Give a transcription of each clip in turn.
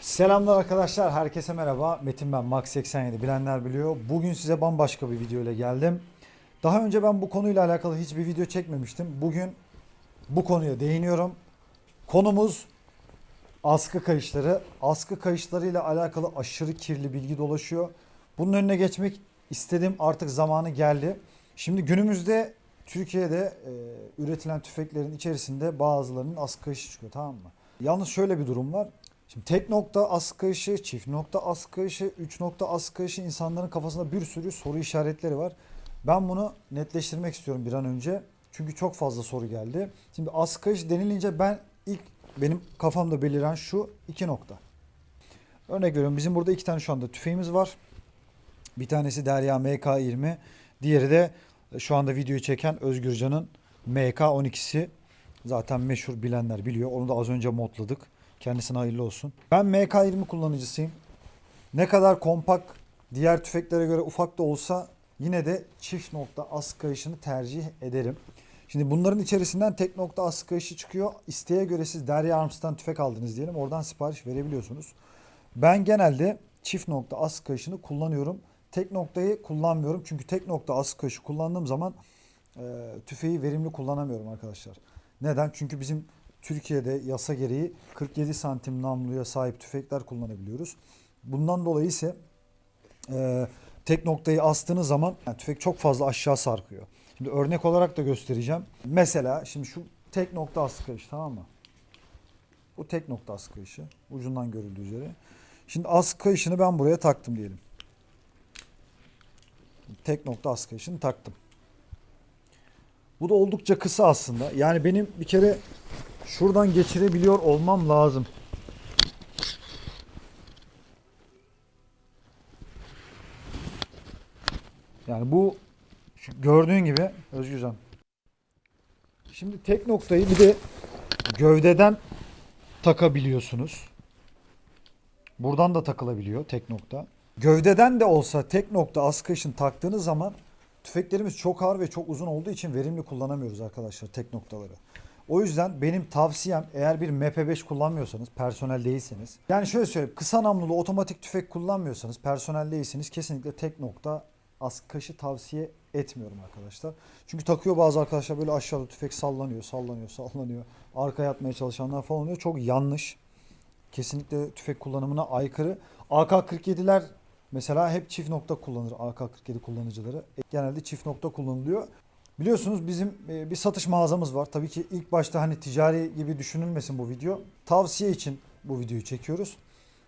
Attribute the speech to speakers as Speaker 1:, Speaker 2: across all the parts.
Speaker 1: Selamlar arkadaşlar, herkese merhaba. Metin ben, Max87 bilenler biliyor. Bugün size bambaşka bir video ile geldim. Daha önce ben bu konuyla alakalı hiçbir video çekmemiştim. Bugün bu konuya değiniyorum. Konumuz askı kayışları. Askı kayışları ile alakalı aşırı kirli bilgi dolaşıyor. Bunun önüne geçmek istedim. Artık zamanı geldi. Şimdi günümüzde Türkiye'de e, üretilen tüfeklerin içerisinde bazılarının askı kayışı çıkıyor tamam mı? Yalnız şöyle bir durum var. Şimdi tek nokta askı kayışı, çift nokta askı kayışı, üç nokta askı kayışı insanların kafasında bir sürü soru işaretleri var. Ben bunu netleştirmek istiyorum bir an önce. Çünkü çok fazla soru geldi. Şimdi askı kayış denilince ben ilk benim kafamda beliren şu iki nokta. Örnek veriyorum bizim burada iki tane şu anda tüfeğimiz var. Bir tanesi Derya MK20, diğeri de şu anda videoyu çeken Özgürcan'ın MK12'si. Zaten meşhur bilenler biliyor. Onu da az önce modladık. Kendisine hayırlı olsun. Ben MK20 kullanıcısıyım. Ne kadar kompakt, diğer tüfeklere göre ufak da olsa yine de çift nokta as kayışını tercih ederim. Şimdi bunların içerisinden tek nokta as kayışı çıkıyor. İsteğe göre siz Derya Arms'tan tüfek aldınız diyelim. Oradan sipariş verebiliyorsunuz. Ben genelde çift nokta as kayışını kullanıyorum. Tek noktayı kullanmıyorum. Çünkü tek nokta as kayışı kullandığım zaman e, tüfeği verimli kullanamıyorum arkadaşlar. Neden? Çünkü bizim Türkiye'de yasa gereği 47 santim namluya sahip tüfekler kullanabiliyoruz. Bundan dolayı ise e, tek noktayı astığınız zaman yani tüfek çok fazla aşağı sarkıyor. Şimdi örnek olarak da göstereceğim. Mesela şimdi şu tek nokta askı tamam mı? Bu tek nokta askı. Ucundan görüldüğü üzere. Şimdi askı ben buraya taktım diyelim. Tek nokta askı taktım. Bu da oldukça kısa aslında. Yani benim bir kere şuradan geçirebiliyor olmam lazım. Yani bu gördüğün gibi Özgürcan. Şimdi tek noktayı bir de gövdeden takabiliyorsunuz. Buradan da takılabiliyor tek nokta. Gövdeden de olsa tek nokta askı için taktığınız zaman tüfeklerimiz çok ağır ve çok uzun olduğu için verimli kullanamıyoruz arkadaşlar tek noktaları. O yüzden benim tavsiyem eğer bir MP5 kullanmıyorsanız, personel değilseniz. Yani şöyle söyleyeyim, kısa namlulu otomatik tüfek kullanmıyorsanız, personel değilseniz kesinlikle tek nokta askışı tavsiye etmiyorum arkadaşlar. Çünkü takıyor bazı arkadaşlar böyle aşağıda tüfek sallanıyor, sallanıyor, sallanıyor. Arkaya atmaya çalışanlar falan oluyor. Çok yanlış. Kesinlikle tüfek kullanımına aykırı. AK-47'ler mesela hep çift nokta kullanır AK-47 kullanıcıları. Genelde çift nokta kullanılıyor. Biliyorsunuz bizim e, bir satış mağazamız var. Tabii ki ilk başta hani ticari gibi düşünülmesin bu video. Tavsiye için bu videoyu çekiyoruz.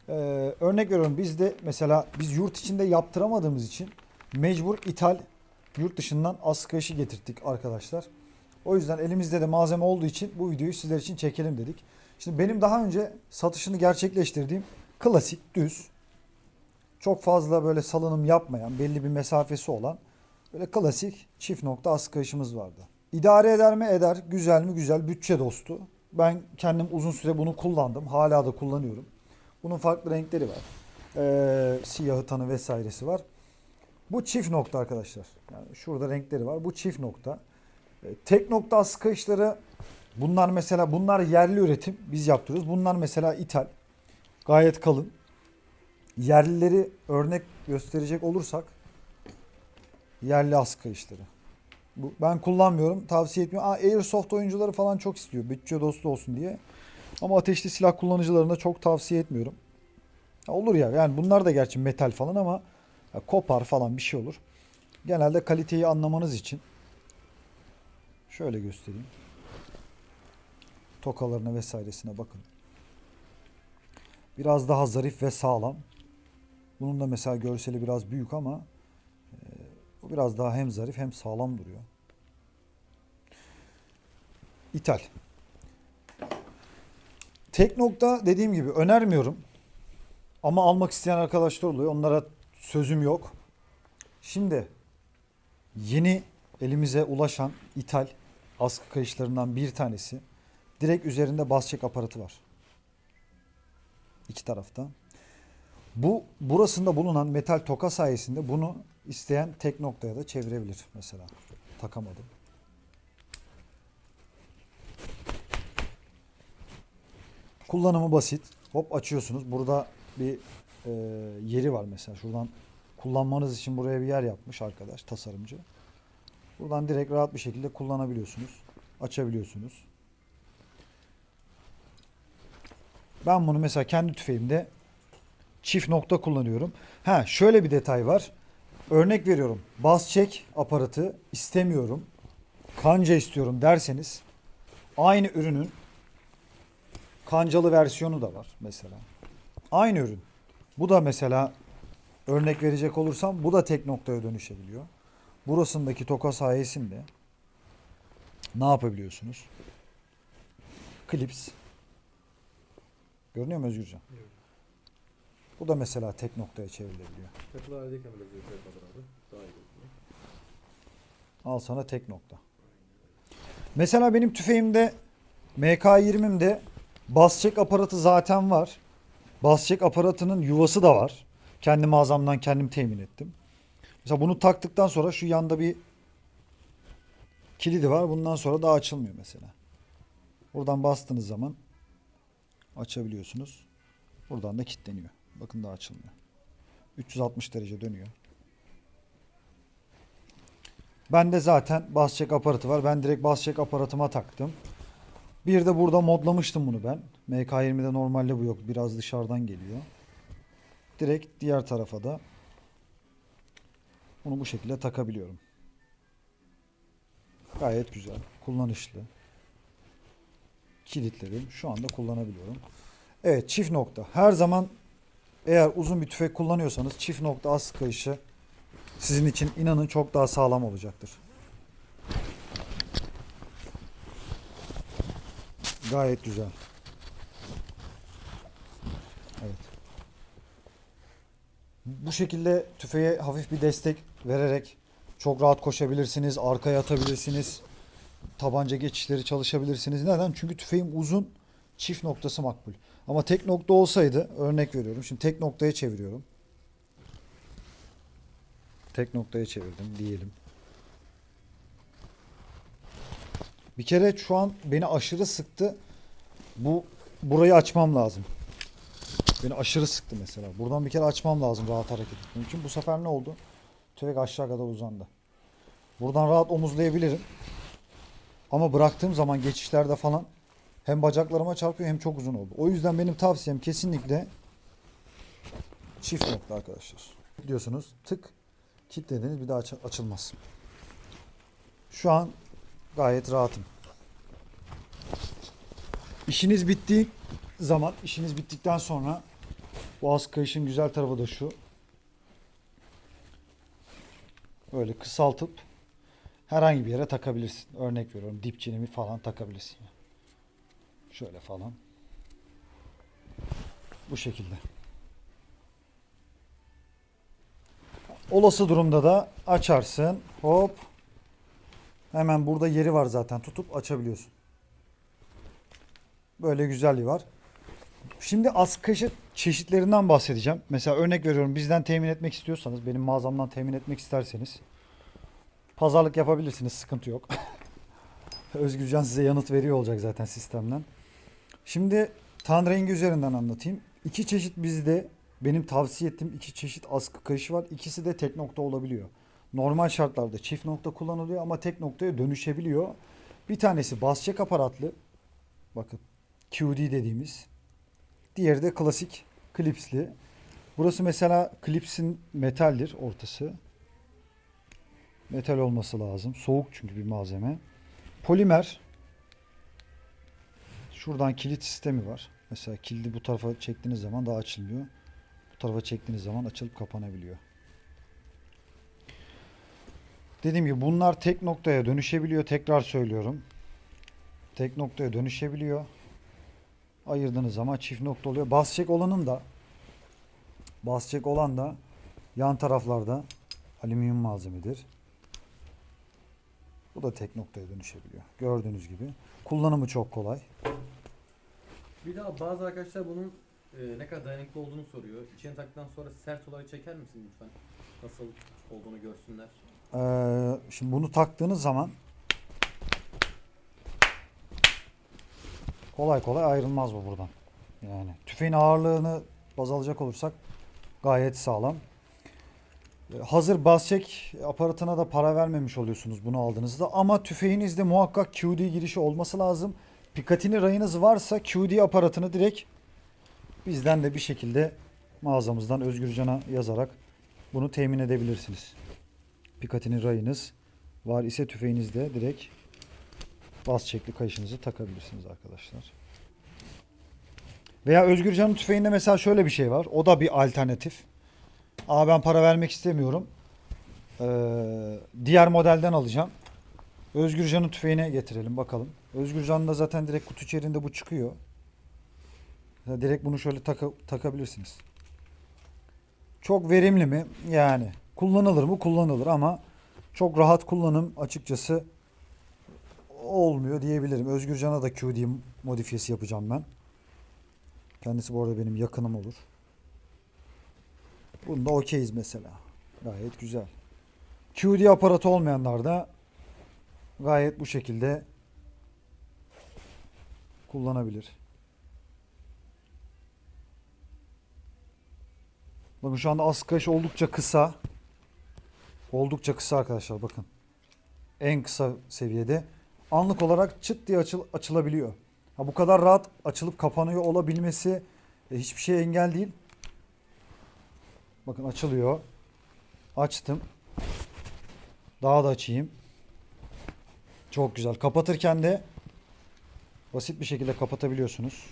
Speaker 1: Ee, örnek veriyorum biz de mesela biz yurt içinde yaptıramadığımız için mecbur ithal yurt dışından askı işi getirttik arkadaşlar. O yüzden elimizde de malzeme olduğu için bu videoyu sizler için çekelim dedik. Şimdi benim daha önce satışını gerçekleştirdiğim klasik düz çok fazla böyle salınım yapmayan belli bir mesafesi olan böyle klasik çift nokta askı işimiz vardı. İdare eder mi eder güzel mi güzel bütçe dostu. Ben kendim uzun süre bunu kullandım hala da kullanıyorum. Bunun farklı renkleri var. Ee, siyahı tanı vesairesi var. Bu çift nokta arkadaşlar. Yani şurada renkleri var. Bu çift nokta. E, tek nokta askı işleri bunlar mesela bunlar yerli üretim. Biz yaptırıyoruz. Bunlar mesela ithal. Gayet kalın. Yerlileri örnek gösterecek olursak yerli askı işleri. Bu, ben kullanmıyorum. Tavsiye etmiyorum. Aa, Airsoft oyuncuları falan çok istiyor. Bütçe dostu olsun diye. Ama ateşli silah kullanıcılarına çok tavsiye etmiyorum. Ya olur ya. Yani bunlar da gerçi metal falan ama ya kopar falan bir şey olur. Genelde kaliteyi anlamanız için şöyle göstereyim. Tokalarına vesairesine bakın. Biraz daha zarif ve sağlam. Bunun da mesela görseli biraz büyük ama biraz daha hem zarif hem sağlam duruyor. İthal. Tek nokta dediğim gibi önermiyorum. Ama almak isteyen arkadaşlar oluyor. Onlara sözüm yok. Şimdi yeni elimize ulaşan ithal askı kayışlarından bir tanesi. Direkt üzerinde bas çek aparatı var. İki tarafta. Bu burasında bulunan metal toka sayesinde bunu isteyen tek noktaya da çevirebilir mesela. Takamadım. Kullanımı basit. Hop açıyorsunuz. Burada bir e, yeri var mesela. Şuradan kullanmanız için buraya bir yer yapmış arkadaş, tasarımcı. Buradan direkt rahat bir şekilde kullanabiliyorsunuz. Açabiliyorsunuz. Ben bunu mesela kendi tüfeğimde çift nokta kullanıyorum. Ha şöyle bir detay var. Örnek veriyorum. Bas çek aparatı istemiyorum. Kanca istiyorum derseniz aynı ürünün kancalı versiyonu da var mesela. Aynı ürün. Bu da mesela örnek verecek olursam bu da tek noktaya dönüşebiliyor. Burasındaki toka sayesinde ne yapabiliyorsunuz? Klips. Görünüyor mu Özgürcan? Bu da mesela tek noktaya çevrilebiliyor.
Speaker 2: Takılı haldeyken biraz yukarı abi. Daha iyi gözüküyor.
Speaker 1: Al sana tek nokta. Mesela benim tüfeğimde MK20'mde bas çek aparatı zaten var. Bas çek aparatının yuvası da var. Kendi mağazamdan kendim temin ettim. Mesela bunu taktıktan sonra şu yanda bir kilidi var. Bundan sonra daha açılmıyor mesela. Buradan bastığınız zaman açabiliyorsunuz. Buradan da kilitleniyor. Bakın daha açılmıyor. 360 derece dönüyor. Bende zaten bas çek aparatı var. Ben direkt bas çek aparatıma taktım. Bir de burada modlamıştım bunu ben. MK20'de normalde bu yok. Biraz dışarıdan geliyor. Direkt diğer tarafa da bunu bu şekilde takabiliyorum. Gayet güzel. Kullanışlı. Kilitledim. Şu anda kullanabiliyorum. Evet çift nokta. Her zaman eğer uzun bir tüfek kullanıyorsanız çift nokta az kayışı sizin için inanın çok daha sağlam olacaktır. Gayet güzel. Evet. Bu şekilde tüfeğe hafif bir destek vererek çok rahat koşabilirsiniz, arkaya atabilirsiniz. Tabanca geçişleri çalışabilirsiniz. Neden? Çünkü tüfeğim uzun, çift noktası makbul. Ama tek nokta olsaydı, örnek veriyorum. Şimdi tek noktaya çeviriyorum. Tek noktaya çevirdim diyelim. Bir kere şu an beni aşırı sıktı. Bu burayı açmam lazım. Beni aşırı sıktı mesela. Buradan bir kere açmam lazım rahat hareket etmem için. Bu sefer ne oldu? Tüfek aşağı kadar uzandı. Buradan rahat omuzlayabilirim. Ama bıraktığım zaman geçişlerde falan hem bacaklarıma çarpıyor hem çok uzun oldu. O yüzden benim tavsiyem kesinlikle çift nokta arkadaşlar. Diyorsunuz tık kilitlediniz bir daha aç- açılmaz. Şu an gayet rahatım. İşiniz bittiği zaman, işiniz bittikten sonra boğaz kayışın güzel tarafı da şu. Böyle kısaltıp herhangi bir yere takabilirsin. Örnek veriyorum dipçini mi falan takabilirsin. Şöyle falan. Bu şekilde. Olası durumda da açarsın. Hop. Hemen burada yeri var zaten. Tutup açabiliyorsun. Böyle güzelliği var. Şimdi askışı çeşitlerinden bahsedeceğim. Mesela örnek veriyorum bizden temin etmek istiyorsanız, benim mağazamdan temin etmek isterseniz pazarlık yapabilirsiniz. Sıkıntı yok. Özgürcan size yanıt veriyor olacak zaten sistemden. Şimdi tan rengi üzerinden anlatayım. İki çeşit bizde benim tavsiye ettiğim iki çeşit askı kayışı var. İkisi de tek nokta olabiliyor. Normal şartlarda çift nokta kullanılıyor ama tek noktaya dönüşebiliyor. Bir tanesi bas çek aparatlı. Bakın QD dediğimiz. Diğeri de klasik klipsli. Burası mesela klipsin metaldir ortası. Metal olması lazım. Soğuk çünkü bir malzeme. Polimer. Şuradan kilit sistemi var. Mesela kilidi bu tarafa çektiğiniz zaman daha açılmıyor. Bu tarafa çektiğiniz zaman açılıp kapanabiliyor. Dediğim gibi bunlar tek noktaya dönüşebiliyor. Tekrar söylüyorum. Tek noktaya dönüşebiliyor. Ayırdığınız zaman çift nokta oluyor. Bas çek olanın da bas çek olan da yan taraflarda alüminyum malzemedir. Bu da tek noktaya dönüşebiliyor. Gördüğünüz gibi. Kullanımı çok kolay.
Speaker 2: Bir daha bazı arkadaşlar bunun e, ne kadar dayanıklı olduğunu soruyor. İçine taktıktan sonra sert olarak çeker misin lütfen? Nasıl olduğunu görsünler.
Speaker 1: Ee, şimdi bunu taktığınız zaman kolay kolay ayrılmaz bu buradan. Yani tüfeğin ağırlığını baz alacak olursak gayet sağlam. Hazır bas çek aparatına da para vermemiş oluyorsunuz bunu aldığınızda ama tüfeğinizde muhakkak QD girişi olması lazım. Picatinny rayınız varsa QD aparatını direkt bizden de bir şekilde mağazamızdan Özgürcan'a yazarak bunu temin edebilirsiniz. Picatinny rayınız var ise tüfeğinizde direkt bas çekli kayışınızı takabilirsiniz arkadaşlar. Veya Özgürcan'ın tüfeğinde mesela şöyle bir şey var. O da bir alternatif. Aa ben para vermek istemiyorum. Ee, diğer modelden alacağım. Özgürcan'ın tüfeğine getirelim bakalım. Özgürcan'da zaten direkt kutu içerisinde bu çıkıyor. Direkt bunu şöyle taka- takabilirsiniz. Çok verimli mi? Yani. Kullanılır mı? Kullanılır ama çok rahat kullanım açıkçası olmuyor diyebilirim. Özgürcan'a da QD modifiyesi yapacağım ben. Kendisi bu arada benim yakınım olur. Bunda okeyiz mesela. Gayet güzel. QD aparatı olmayanlar da gayet bu şekilde kullanabilir. Bakın şu anda askayış oldukça kısa. Oldukça kısa arkadaşlar bakın. En kısa seviyede. Anlık olarak çıt diye açıl açılabiliyor. Ha, bu kadar rahat açılıp kapanıyor olabilmesi e, hiçbir şeye engel değil. Bakın açılıyor. Açtım. Daha da açayım. Çok güzel. Kapatırken de basit bir şekilde kapatabiliyorsunuz.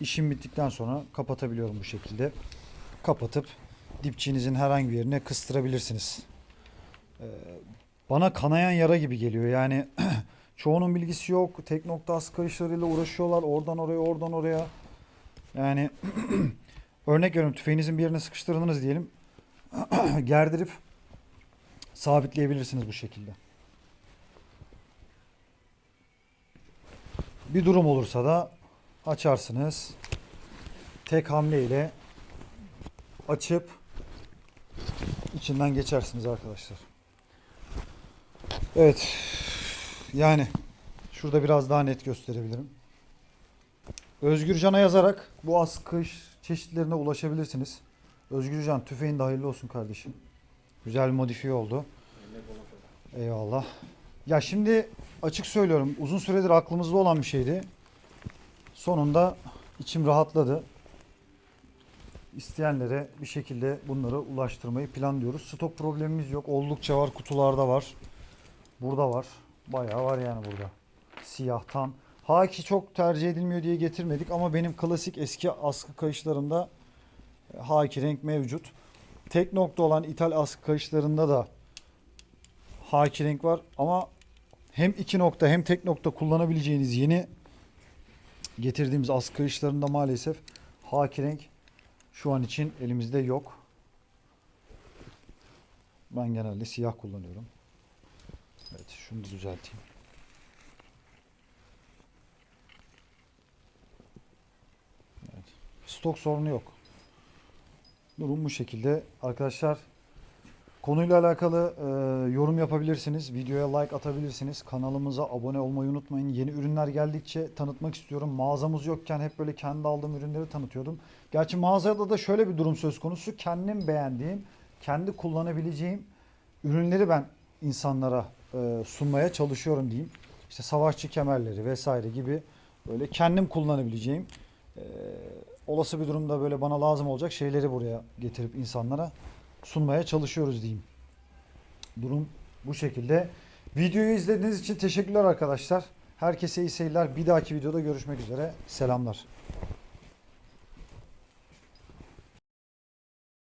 Speaker 1: İşim bittikten sonra kapatabiliyorum bu şekilde. Kapatıp dipçiğinizin herhangi bir yerine kıstırabilirsiniz. Ee, bana kanayan yara gibi geliyor. Yani çoğunun bilgisi yok. Tek nokta kayışlarıyla uğraşıyorlar. Oradan oraya, oradan oraya. Yani örnek veriyorum tüfeğinizin bir yerine sıkıştırdınız diyelim. Gerdirip sabitleyebilirsiniz bu şekilde. Bir durum olursa da açarsınız. Tek hamleyle açıp içinden geçersiniz arkadaşlar. Evet. Yani şurada biraz daha net gösterebilirim. Özgürcan'a yazarak bu askış çeşitlerine ulaşabilirsiniz. Özgürcan tüfeğin de hayırlı olsun kardeşim. Güzel bir modifiye oldu. Eyvallah. Ya şimdi açık söylüyorum uzun süredir aklımızda olan bir şeydi. Sonunda içim rahatladı. İsteyenlere bir şekilde bunları ulaştırmayı planlıyoruz. Stok problemimiz yok. Oldukça var. Kutularda var. Burada var. Bayağı var yani burada. Siyahtan. Haki çok tercih edilmiyor diye getirmedik ama benim klasik eski askı kayışlarımda e, haki renk mevcut. Tek nokta olan ithal askı kayışlarında da haki renk var ama hem iki nokta hem tek nokta kullanabileceğiniz yeni getirdiğimiz askı kayışlarında maalesef haki renk şu an için elimizde yok. Ben genelde siyah kullanıyorum. Evet şunu düzelteyim. Evet. Stok sorunu yok. Durum bu şekilde. Arkadaşlar konuyla alakalı e, yorum yapabilirsiniz. Videoya like atabilirsiniz. Kanalımıza abone olmayı unutmayın. Yeni ürünler geldikçe tanıtmak istiyorum. Mağazamız yokken hep böyle kendi aldığım ürünleri tanıtıyordum. Gerçi mağazada da şöyle bir durum söz konusu. Kendim beğendiğim, kendi kullanabileceğim ürünleri ben insanlara e, sunmaya çalışıyorum diyeyim. İşte savaşçı kemerleri vesaire gibi böyle kendim kullanabileceğim e, olası bir durumda böyle bana lazım olacak şeyleri buraya getirip insanlara sunmaya çalışıyoruz diyeyim. Durum bu şekilde. Videoyu izlediğiniz için teşekkürler arkadaşlar. Herkese iyi seyirler. Bir dahaki videoda görüşmek üzere. Selamlar.